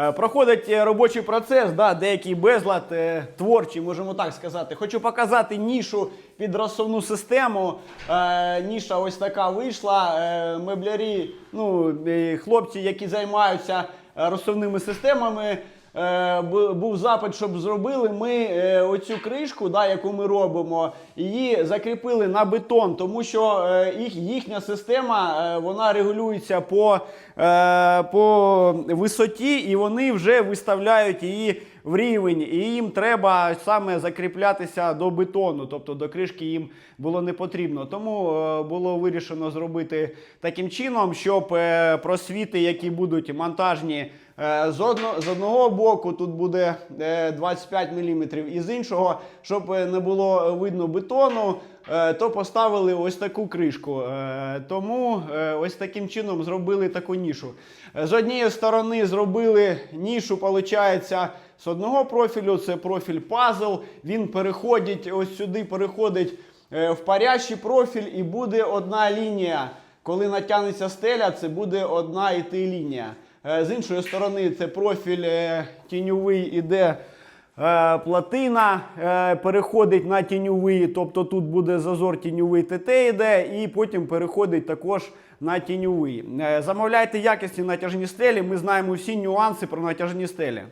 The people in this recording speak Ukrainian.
Е, Проходить е, робочий процес, да, деякий безлад е, творчий, можемо так сказати. Хочу показати нішу під розсувну систему. Ніша ось така вийшла. Меблярі, ну, хлопці, які займаються розсувними системами. Е, бу- був запит, щоб зробили ми е, оцю кришку, да, яку ми робимо, її закріпили на бетон, тому що е, їх, їхня система вона регулюється по, по висоті, і вони вже виставляють її в рівень, і їм треба саме закріплятися до бетону, тобто до кришки їм було не потрібно. Тому було вирішено зробити таким чином, щоб просвіти, які будуть монтажні. Е, З, одно, з одного боку тут буде е, 25 мм, і з іншого, щоб е, не було видно бетону, е, то поставили ось таку кришку. Е, Тому е, ось таким чином зробили таку нішу. Е, З однієї сторони зробили нішу, виходить, з одного профілю, це профіль пазл. Він переходить ось сюди, переходить е, в парящий профіль, і буде одна лінія. Коли натягнеться стеля, це буде одна і ти лінія. Е, З іншої сторони, це профіль е, тіньовий іде. е, Платина переходить на тіньовий, тобто тут буде зазор тіньовий ТТ йде, і потім переходить також на тіньовий. Замовляйте якісні натяжні стелі. Ми знаємо всі нюанси про натяжні стелі.